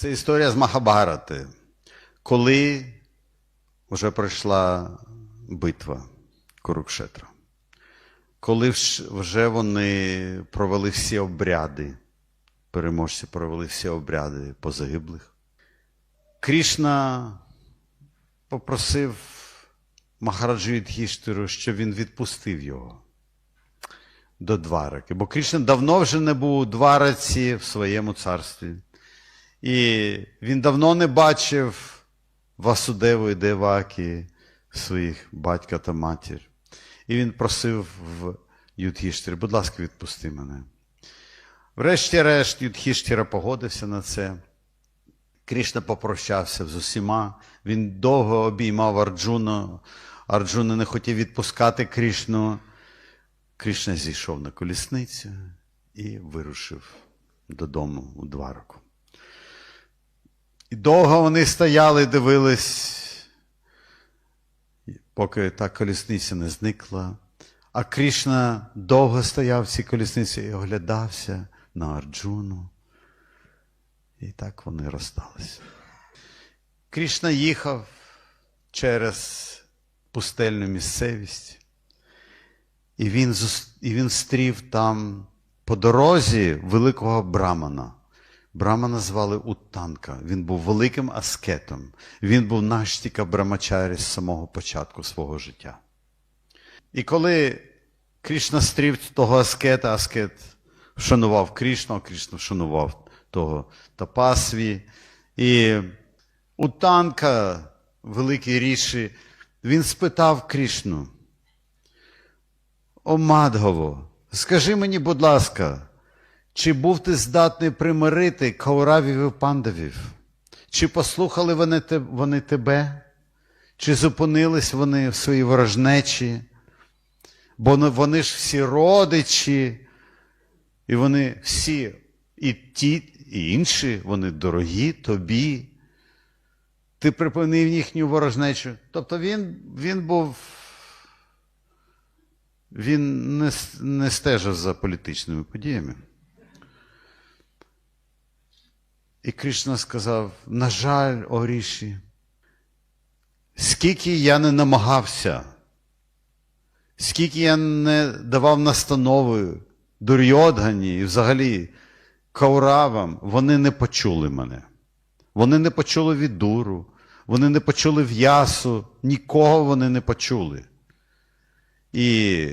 Це історія з Махабарати, коли вже пройшла битва Курукшетра. Коли вже вони провели всі обряди, переможці провели всі обряди по загиблих. Крішна попросив Махараджу Юдхіштиру, щоб він відпустив його до Двараки. Бо Крішна давно вже не був у Двараці в своєму царстві. І він давно не бачив Васудеву і Деваки, своїх батька та матір. І він просив в Юдхіштирі, будь ласка, відпусти мене. Врешті-решт, Юдхіштіра погодився на це. Крішна попрощався з усіма. Він довго обіймав Арджуну. Арджуна не хотів відпускати Крішну. Крішна зійшов на колісницю і вирушив додому у Двараку. І довго вони стояли, дивились, поки та колісниця не зникла. А Крішна довго стояв в цій колісниці і оглядався на Арджуну. І так вони розсталися. Крішна їхав через пустельну місцевість, і він, і він стрів там по дорозі великого брамана. Брамана звали Уттанка. Він був великим аскетом. Він був наштіка брамачарі з самого початку свого життя. І коли Крішна стрів того аскета, аскет вшанував Крішну, Крішна вшанував того Тапасві. І Утанка, великий ріші, він спитав Крішну. О Мадгово, скажи мені, будь ласка, чи був ти здатний примирити Кауравів і пандавів? Чи послухали вони, вони тебе? Чи зупинились вони в своїй ворожнечі? Бо вони ж всі родичі, і вони всі, і ті, і інші, вони дорогі тобі. Ти припинив їхню ворожнечу. Тобто він, він був. Він не, не стежив за політичними подіями. І Кришна сказав: на жаль, Оріші, скільки я не намагався, скільки я не давав настанови Дурйодгані і взагалі Кауравам, вони не почули мене. Вони не почули Відуру, вони не почули В'ясу, нікого вони не почули. І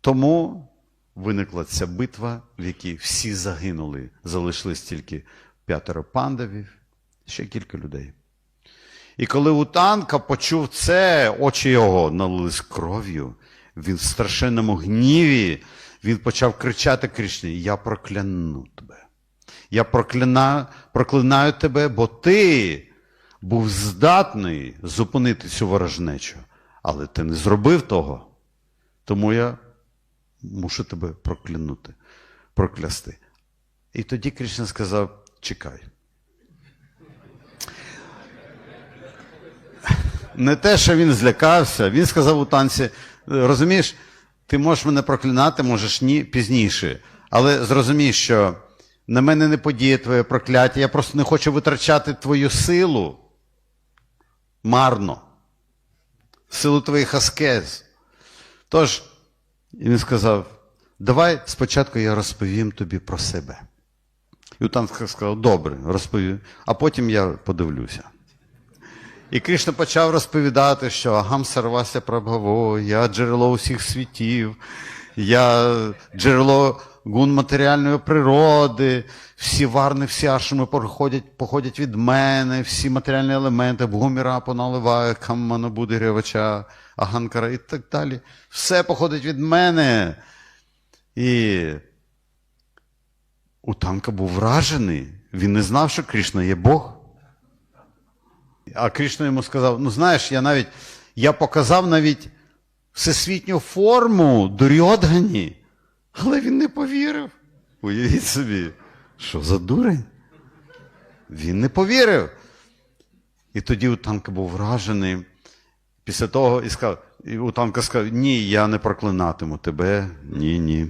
тому виникла ця битва, в якій всі загинули. Залишились тільки п'ятеро пандавів, ще кілька людей. І коли Утанка почув це, очі його налились кров'ю, він в страшенному гніві, він почав кричати Кришні, я прокляну тебе. Я проклинаю, проклинаю тебе, бо ти був здатний зупинити цю ворожнечу, але ти не зробив того. Тому я мушу тебе проклянути, проклясти. І тоді Кришна сказав: чекай. Не те, що він злякався, він сказав у танці: розумієш, ти можеш мене проклинати, можеш ні пізніше. Але зрозумій, що на мене не подіє твоє прокляття, я просто не хочу витрачати твою силу марно, силу твоїх аскез. Тож, він сказав: давай спочатку я розповім тобі про себе. І Утанка сказав, добре, розповім, а потім я подивлюся. І Кришна почав розповідати, що Агам Сарвася Прабгаво, я джерело усіх світів, я джерело гун матеріальної природи, всі варни, всі ашами походять, походять від мене, всі матеріальні елементи, Бгуміра поналиває, Каммана буде грівача, Аганкара і так далі. Все походить від мене. І Утанка був вражений. Він не знав, що Кришна є Бог. А Кришна йому сказав: ну знаєш, я навіть я показав навіть всесвітню форму Дурьодгані, але він не повірив. Уявіть собі, що за дурень? Він не повірив. І тоді Утанка був вражений. Після того і сказав, і Утанка сказав: ні, я не проклинатиму тебе, ні, ні.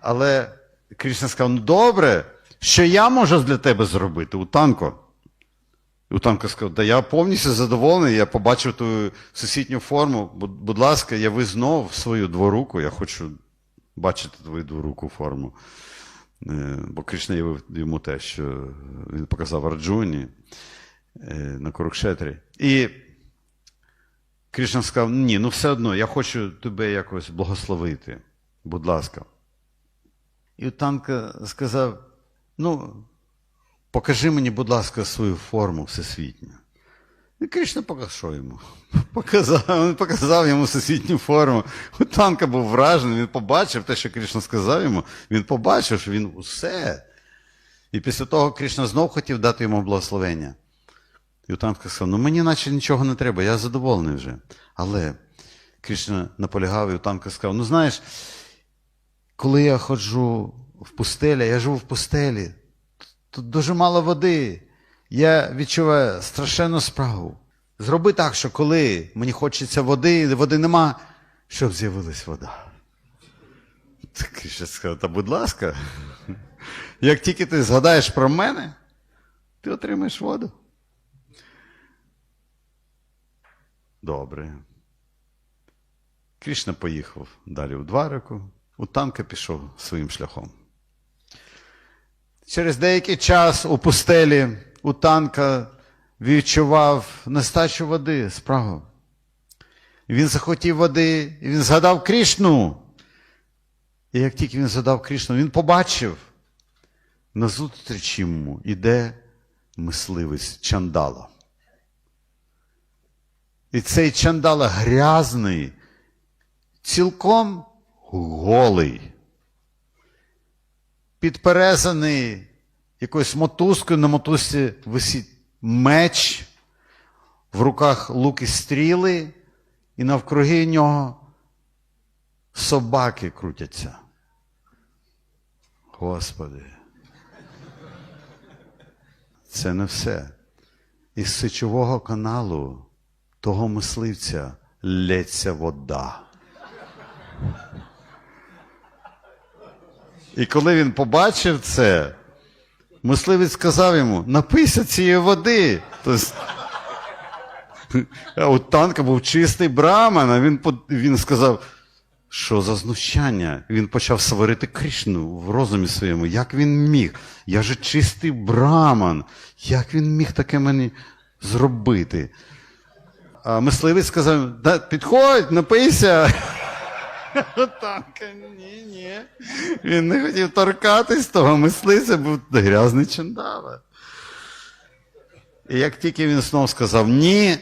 Але Кришна сказав: ну добре, що я можу для тебе зробити, Утанко? І Утанко сказав, да я повністю задоволений, я побачив твою сусідню форму. Будь, ласка, яви знов свою дворуку, я хочу бачити твою дворуку форму. Е, Бо Кришна явив йому те, що він показав Арджуні е, на Курукшетрі. І Кришна сказав: ні, ну все одно, я хочу тебе якось благословити. Будь ласка. І Утанка сказав: ну, покажи мені, будь ласка, свою форму всесвітню. І Кришна показав йому. Показав, він показав йому всесвітню форму. Утанка був вражений, він побачив те, що Кришна сказав йому, він побачив, що він усе. І після того Кришна знов хотів дати йому благословення. І Утанка сказав: ну мені наче нічого не треба, я задоволений вже. Але Кришна наполягав, і Утанка сказав: ну знаєш, коли я ходжу в пустелі, я живу в пустелі, тут дуже мало води. Я відчуваю страшенну справу. Зроби так, що коли мені хочеться води, води нема, щоб з'явилась вода. Кришна сказав, та будь ласка, як тільки ти згадаєш про мене, ти отримаєш воду. Добре. Кришна поїхав далі у Двараку, у танка пішов своїм шляхом. Через деякий час у пустелі у танка відчував нестачу води справа. І Він захотів води, і він згадав Крішну. І як тільки він згадав Крішну, він побачив, назустріч йому іде мисливець Чандала. І цей Чандала грязний, цілком голий, підперезаний якоюсь мотузкою, на мотузці висить меч, в руках луки стріли, і навкруги нього собаки крутяться. Господи. Це не все. Із сечового каналу того мисливця лється вода. І коли він побачив це, мисливець сказав йому: напийся цієї води. Тобто, а у танка був чистий браман, а він, він сказав, що за знущання? Він почав сварити Кришну в розумі своєму. Як він міг? Я же чистий браман. Як він міг таке мені зробити? А мисливець сказав: да, підходь, напийся. Танка, ні, ні. Він не хотів торкатись того мисливця, був грязний чандала. І як тільки він знов сказав ні,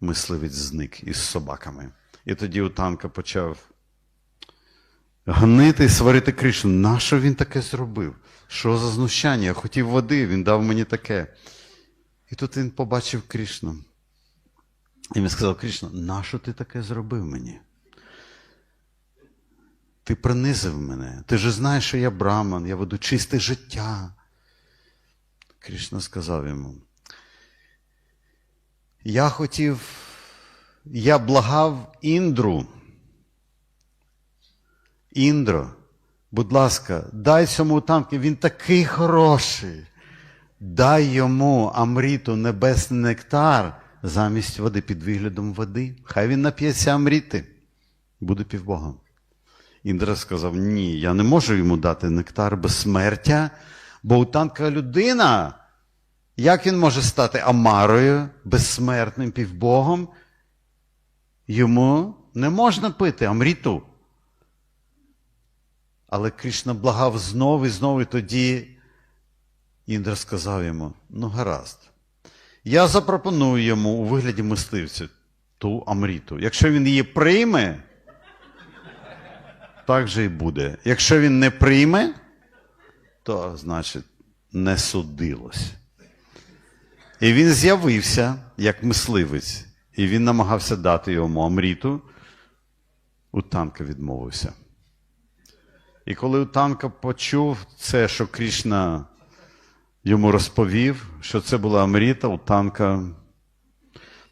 мисливець зник із собаками. І тоді у танка почав гнити і сварити Кришну. Нащо він таке зробив? Що за знущання? Я хотів води, він дав мені таке. І тут він побачив Кришну. І він сказав: Кришна, нащо ти таке зробив мені? Ти принизив мене. Ти ж знаєш, що я браман, я веду чисте життя. Кришна сказав йому. Я хотів, я благав Індру. Індро, будь ласка, дай цьому танку, він такий хороший. Дай йому Амріту небесний нектар замість води під виглядом води. Хай він нап'ється Амріти, буде півбогом. Індра сказав: ні, я не можу йому дати нектар безсмертя, бо у танка людина. Як він може стати Амарою, безсмертним півбогом? Йому не можна пити Амріту. Але Кришна благав знову і знову, і тоді Індра сказав йому: ну, гаразд, я запропоную йому у вигляді мисливця ту Амріту. Якщо він її прийме, так же і буде. Якщо він не прийме, то значить не судилось. І він з'явився як мисливець, і він намагався дати йому Амріту. Утанка відмовився. І коли Утанка почув це, що Крішна йому розповів, що це була Амріта, Утанка.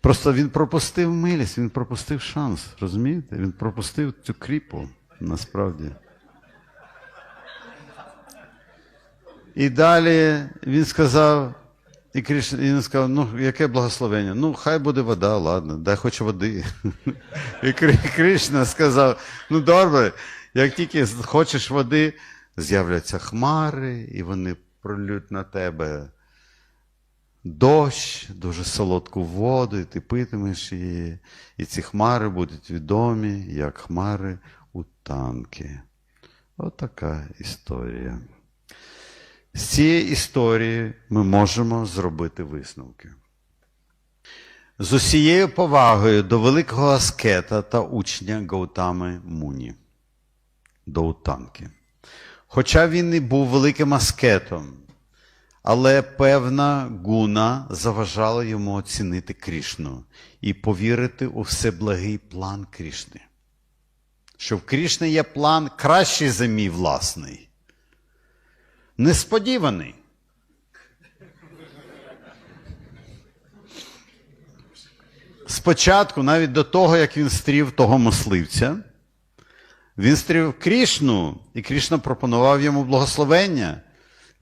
Просто він пропустив милість, він пропустив шанс, розумієте? Він пропустив цю кріпу насправді. І далі він сказав, і Кришна, і він сказав, ну, яке благословення? Ну, хай буде вода, ладно, дай хоч води. І Кришна сказав: ну добре, як тільки хочеш води, з'являться хмари, і вони пролють на тебе дощ, дуже солодку воду, і ти питимеш її. І ці хмари будуть відомі, як хмари у танки. Отака історія. З цієї історії ми можемо зробити висновки. З усією повагою до великого аскета та учня Гаутами Муні, до Утанки. Хоча він і був великим аскетом, але певна гуна заважала йому оцінити Крішну і повірити у всеблагий план Крішни. Що в Крішни є план кращий за мій власний. Несподіваний. Спочатку, навіть до того, як він стрів того мисливця, він стрів Крішну, і Крішна пропонував йому благословення.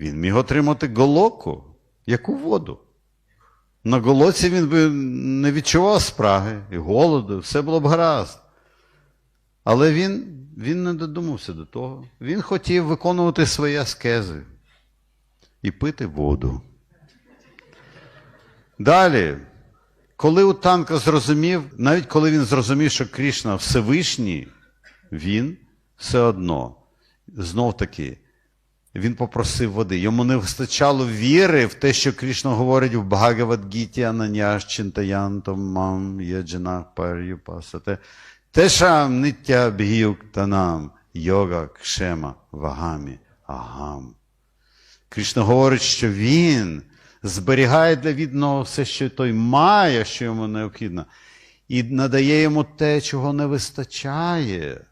Він міг отримати голоку, яку воду. На голоці він би не відчував спраги і голоду, все було б гаразд. Але він, він не додумався до того. Він хотів виконувати свої аскези і пити воду. Далі, коли Утанка зрозумів, навіть коли він зрозумів, що Крішна Всевишній, він все одно, знов таки, він попросив води. Йому не вистачало віри в те, що Крішна говорить в Бхагавадгіті Ананяш Чинтаянтом Мам Єджанах Пар'юпасате. Тешам ниття бгіюктанам йога кшема вагамі агам. Кришна говорить, що він зберігає для відного все, що той має, що йому необхідно, і надає йому те, чого не вистачає.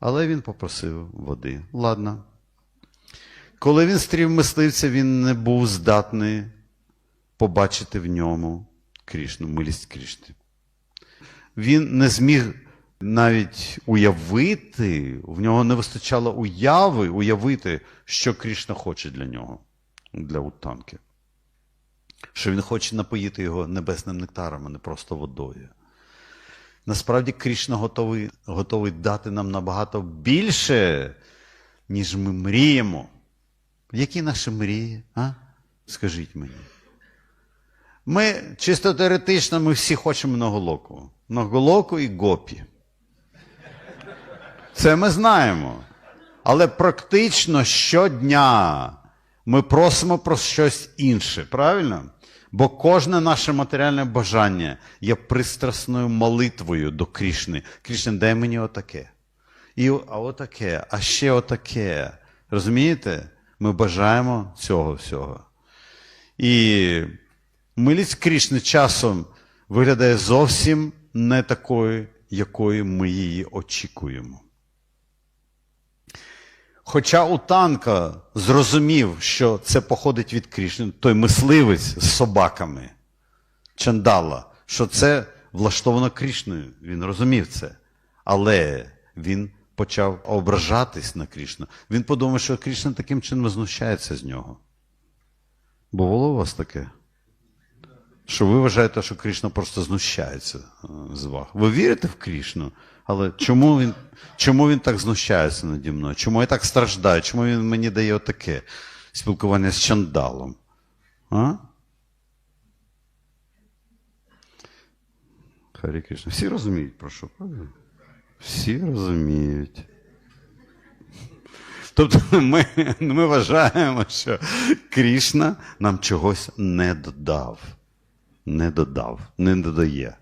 Але він попросив води. Ладно. Коли він стрів мисливця, він не був здатний побачити в ньому Крішну, милість Крішни. Він не зміг навіть уявити, в нього не вистачало уяви, уявити, що Крішна хоче для нього, для Утанки. Що він хоче напоїти його небесним нектаром, а не просто водою. Насправді Крішна готовий, готовий дати нам набагато більше, ніж ми мріємо. Які наші мрії? А? Скажіть мені. Ми чисто теоретично ми всі хочемо многолоку. Многолоку і гопі. Це ми знаємо. Але практично щодня ми просимо про щось інше, правильно? Бо кожне наше матеріальне бажання є пристрасною молитвою до Крішни. Крішна, дай мені отаке. І, а отаке, а ще отаке. Розумієте? Ми бажаємо цього всього. І милість Крішни часом виглядає зовсім не такою, якою ми її очікуємо. Хоча Утанка зрозумів, що це походить від Крішни, той мисливець з собаками, Чандала, що це влаштовано Крішною. Він розумів це. Але він почав ображатись на Крішну. Він подумав, що Крішна таким чином знущається з нього. Бо було у вас таке? Що ви вважаєте, що Крішна просто знущається е, з вас. Ви вірите в Крішну? Але чому він, чому він так знущається наді мною? Чому я так страждаю? Чому він мені дає отаке спілкування з чандалом? А? Харі Кришна. Всі розуміють, про що? Всі розуміють. Тобто ми, ми вважаємо, що Крішна нам чогось не додав. Не додав, не додає.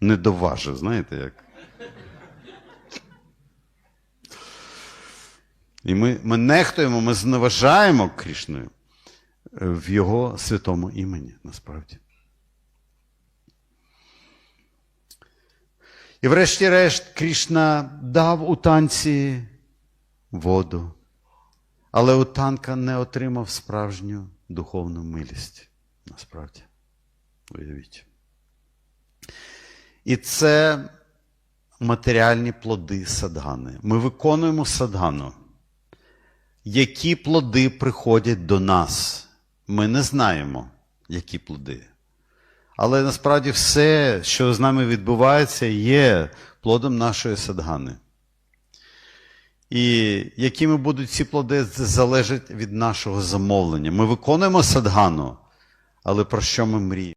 Не доважив, знаєте як? І ми, ми нехтуємо, ми зневажаємо Крішною в його святому імені, насправді. І врешті-решт Крішна дав у танці воду, але у танка не отримав справжню духовну милість. Насправді. Уявіть. І це матеріальні плоди садгани. Ми виконуємо садгану. які плоди приходять до нас. Ми не знаємо, які плоди. Але насправді все, що з нами відбувається, є плодом нашої садгани. І якими будуть ці плоди, залежить від нашого замовлення. Ми виконуємо садгану, але про що ми мріємо?